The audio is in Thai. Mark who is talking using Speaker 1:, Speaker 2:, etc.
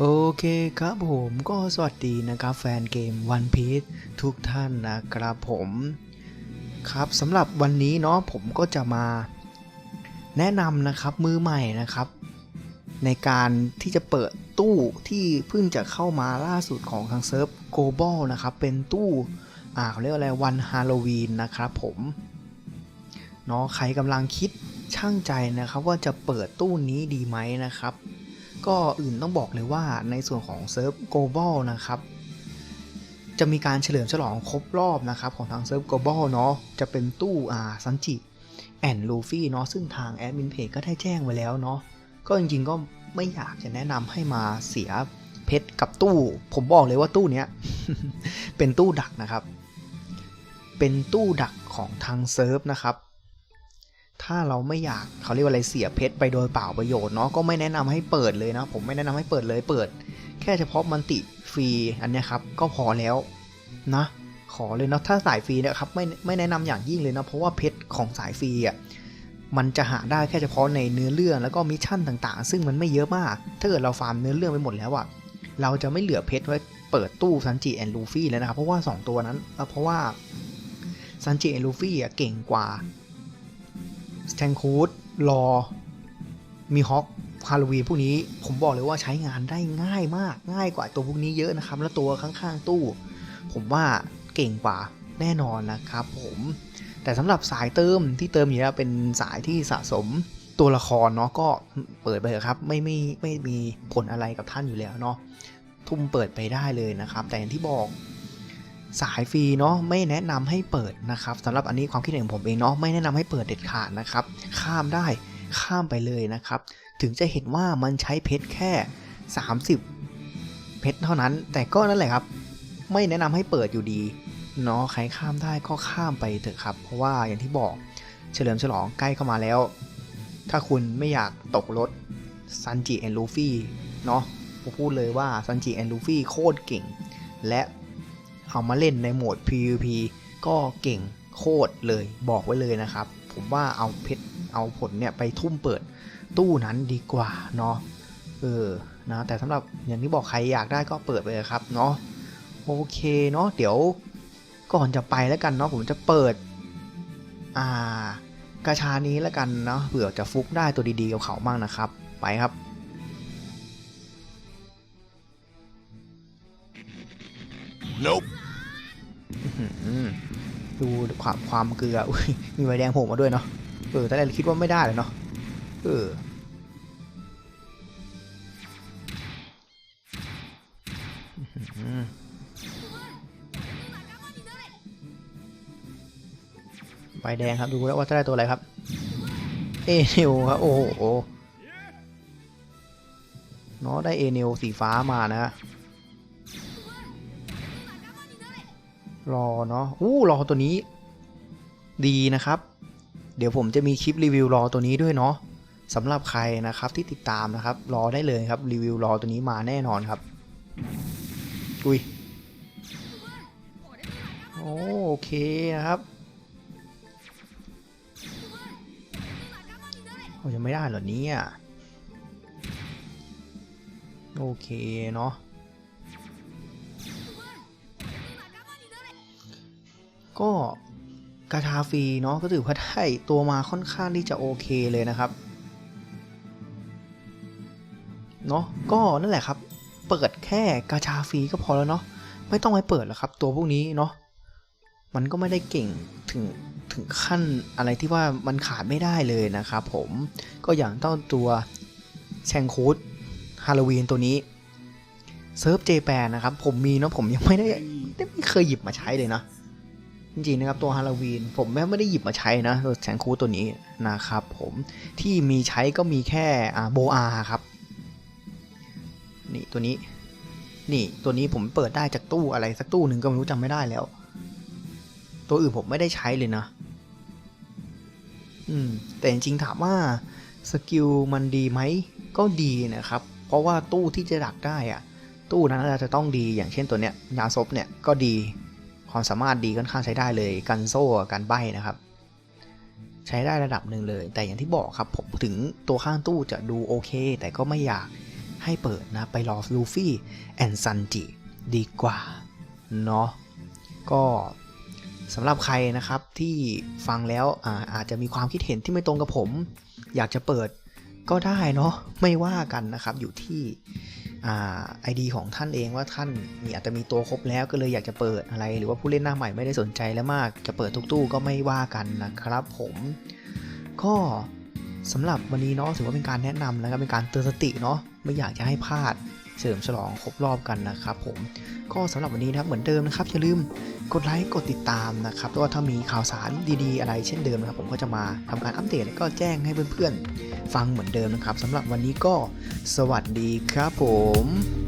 Speaker 1: โอเคครับผมก็สวัสดีนะครับแฟนเกม One Piece ทุกท่านนะครับผมครับสำหรับวันนี้เนาะผมก็จะมาแนะนำนะครับมือใหม่นะครับ ในการที่จะเปิดตู้ที่เพิ่งจะเข้ามาล่าสุดของทางเซิร์ฟ Global นะครับ เป็นตู้อ่าเขาเรียกอะไรวันฮาโลวีนนะครับผมเนาะใครกำลังคิดช่างใจนะครับว่าจะเปิดตู้นี้ดีไหมนะครับ ก็อื่นต้องบอกเลยว่าในส่วนของเซิร์ฟ global นะครับ จะมีการเฉลิมฉลองครบรอบนะครับของทางเซิร์ฟ global เนาะจะเป็นตู้อ่าซันจิแอนลูฟี่เนาะซึ่งทางแอดมินเพจก็ได้แจ้งไว้แล้วเนาะก็จริงๆก็ไม่อยากจะแนะนำให้มาเสียเพชรกับตู้ ผมบอกเลยว่าตู้เนี้ยเป็นตู้ดักนะครับ เป็นตู้ดักของทางเซิร์ฟนะครับ ถ้าเราไม่อยากเขาเรียกว่าอะไรเสียเพชรไปโดยเปล่าประโยชน์เนาะก็ไม่แนะนำให้เปิดเลยนะ ผมไม่แนะนำให้เปิดเลยเปิด แค่เฉพาะมันติฟรีอันนี้ครับก็พอแล้วนะ ขอเลยเนาะถ้าสายฟรีนี่ยครับไม่ไม่แนะนำอย่างยิ่งเลยนะเพราะว่าเพชรของสายฟรีอะมันจะหาได้แค่เฉพาะในเนื้อเรื่องแล้วก็มิชชั่นต่างๆ ซึ่งมันไม่เยอะมาก ถ้าเกิดเราฟาร์มเนื้อเรื่องไปหมดแล้วอะเราจะไม่เหลือเพชรไว้เปิดตู้ซันจิแอนลูฟี่แล้วนะครับ เพราะว่าสองตัวนั้นเออเพราะว่าซันจิแอนลูฟี่อะเก่งกว่า แตนคูดรอ มีฮอคฮาโลวีนพวกนี้ผมบอกเลยว่าใช้งานได้ง่ายมากง่ายกว่าตัวพวกนี้เยอะนะครับ แล้วตัวข้างๆตู้ ผมว่าเก่งกว่าแน่นอนนะครับผมแต่สำหรับสายเติมที่เติมอยู่แล้วเป็นสายที่สะสมตัวละครเนาะก็เปิดไปเถอะครับไม่ไม่ไม่มีผลอะไรกับท่านอยู่แล้วเนาะทุ่มเปิดไปได้เลยนะครับ แต่อย่างที่บอก สายฟรีเนาะไม่แนะนำให้เปิดนะครับสำหรับอันนี้ความคิดเห็นของผมเองเนาะไม่แนะนำให้เปิดเด็ดขาดนะครับ ข้ามได้ข้ามไปเลยนะครับ ถึงจะเห็นว่ามันใช้เพชรแค่ 30 เพชรเท่านั้น แต่ก็นั่นแหละครับ ไม่แนะนำให้เปิดอยู่ดีเนาะใครข้ามได้ก็ข้ามไปเถอะครับ เพราะว่าอย่างที่บอกเฉลิมฉลองใกล้เข้ามาแล้ว ถ้าคุณไม่อยากตกรถซันจิแอนลูฟี่เนาะผมพูดเลยว่าซันจิแอนลูฟี่โคตรเก่ง และ เอามาเล่นในโหมด PVP ก็เก่งโคตรเลยบอกไว้เลยนะครับ ผมว่าเอาเพชรเอาผลเนี่ยไปทุ่มเปิดตู้นั้นดีกว่าเนาะเออนะแต่สำหรับอย่างที่บอกใครอยากได้ก็เปิดไปเลยครับเนาะโอเคเนาะเดี๋ยวก่อนจะไปแล้วกันเนาะผมจะเปิด อ่ากระชานี้แล้วกันเนาะเผื่อจะฟุกได้ตัวดีๆกับเขาบ้างนะครับ ไปครับ
Speaker 2: Nope.
Speaker 1: ดูความความเกลืออุ้ยมีใบแดงโผล่มาด้วยเนาะเออตอนแรกคิดว่าไม่ได้เลยเนาะเออใบแดงครับดูแล้วว่าจะได้ตัวอะไรครับ เอเนลครับ โอ้โหเนาะได้เอเนลสีฟ้ามานะ รอเนาะอู้รอตัวนี้ ดีนะครับ เดี๋ยวผมจะมีคลิปรีวิวรอตัวนี้ด้วยเนาะสำหรับใครนะครับที่ติดตามนะครับ รอได้เลยครับรีวิวรอตัวนี้มาแน่นอนครับ อุ้ยโอโอเคนะครับโอ้ยังไม่ได้เหรอเนี่ยโอเคเนาะ ก็กาชาฟรีเนาะก็ถือว่าได้ตัวมาค่อนข้างที่จะโอเคเลยนะครับเนาะก็นั่นแหละครับ เปิดแค่กาชาฟรีก็พอแล้วเนาะไม่ต้องไปเปิดหรอกครับ ตัวพวกนี้เนาะมันก็ไม่ได้เก่งถึงถึงขั้นอะไรที่ว่ามันขาดไม่ได้เลยนะครับผมก็อย่างต้าตัวแชงคูดฮาโลวีนตัวนี้เซิร์ฟเจแปนนะครับ ผมมีเนาะผมยังไม่ได้ไม่เคยหยิบมาใช้เลยนะ จริงๆนะครับตัวฮาโลวีนผมแม้ไม่ได้หยิบมาใช้นะตัวแสงคูตัวนี้นะครับผมที่มีใช้ก็มีแค่อ่าโบอาครับนี่ตัวนี้นี่ตัวนี้ผมเปิดได้จากตู้อะไรสักตู้หนึ่งก็ไม่รู้จำไม่ได้แล้ว ตัวอื่นผมไม่ได้ใช้เลยนะ อืม แต่จริงๆถามว่าสกิลมันดีไหมก็ดีนะครับ เพราะว่าตู้ที่จะดักได้อะตู้นั้นอาจจะต้องดีอย่างเช่นตัวเนี้ยยาซบเนี่ยก็ดี ความสามารถดีค่อนข้างใช้ได้เลยกันโซ่กันใบนะครับ ใช้ได้ระดับหนึ่งเลย แต่อย่างที่บอกครับผมถึงตัวข้างตู้จะดูโอเค แต่ก็ไม่อยากให้เปิดนะ ไปรอลูฟี่แอนซันจิดีกว่า เนาะก็สำหรับใครนะครับที่ฟังแล้วอาอาจจะมีความคิดเห็นที่ไม่ตรงกับผม อยากจะเปิดก็ได้เนาะไม่ว่ากันนะครับอยู่ที่ ไอดีของท่านเองว่าท่านมีอาจจะมีตัวครบแล้วก็เลยอยากจะเปิดอะไร หรือว่าผู้เล่นหน้าใหม่ไม่ได้สนใจแล้วมาก จะเปิดทุกตู้ก็ไม่ว่ากันนะครับผมก็สำหรับวันนี้เนาะถือว่าเป็นการแนะนำนะครับเป็นการเตือนสติเนาะไม่อยากจะให้พลาด เฉลิมฉลองครบรอบกันนะครับผมก็สำหรับวันนี้นะครับเหมือนเดิมนะครับอย่าลืมกดไลค์กดติดตามนะครับแล้วก็ถ้ามีข่าวสารดีๆ อะไรเช่นเดิมนะครับผมก็จะมาทำการอัปเดตแล้วก็แจ้งให้เพื่อนๆฟังเหมือนเดิมนะครับสำหรับวันนี้ก็สวัสดีครับผม